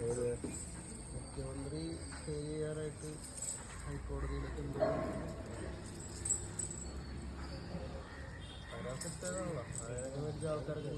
മുഖ്യമന്ത്രി സ്റ്റേ ചെയ്യാനായിട്ട് ഹൈക്കോടതിയിലൊക്കെ സെറ്റാണല്ലോ അങ്ങനെ മരിച്ച ആൾക്കാരൊക്കെ.